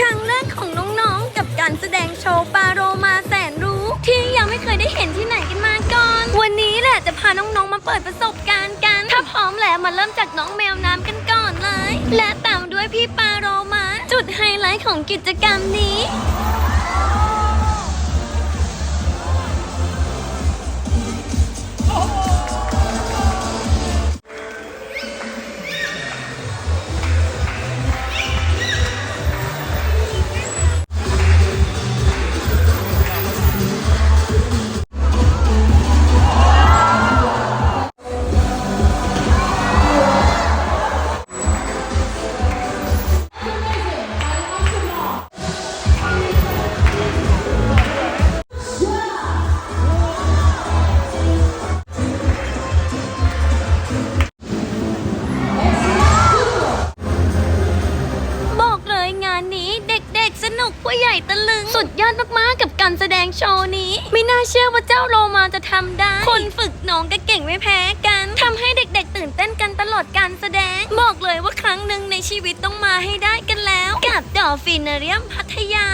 ครั้งแรกของน้องๆ กับการแสดงโชว์ปาโรมาแสนรู้ ที่ยังไม่เคยได้เห็นที่ไหนกันมาก่อน วันนี้แหละจะพาน้องๆ มาเปิดประสบการณ์กัน ถ้าพร้อมแล้วมาเริ่มจากน้องแมวน้ำกันก่อนเลย และตามด้วยพี่ปาโรมา จุดไฮไลท์ของกิจกรรมนี้ กๆสนุกผู้ใหญ่ตะลึง สุดยอดมากๆกับการแสดงโชว์นี้ ไม่น่าเชื่อว่าเจ้าโลมาจะทำได้ คนฝึกน้องก็เก่งไม่แพ้กันทำให้เด็กๆ ตื่นเต้นกันตลอดการแสดง บอกเลยว่าครั้งหนึ่งในชีวิตต้องมาให้ได้กันแล้ว กับดอฟฟินเรียมพัทยา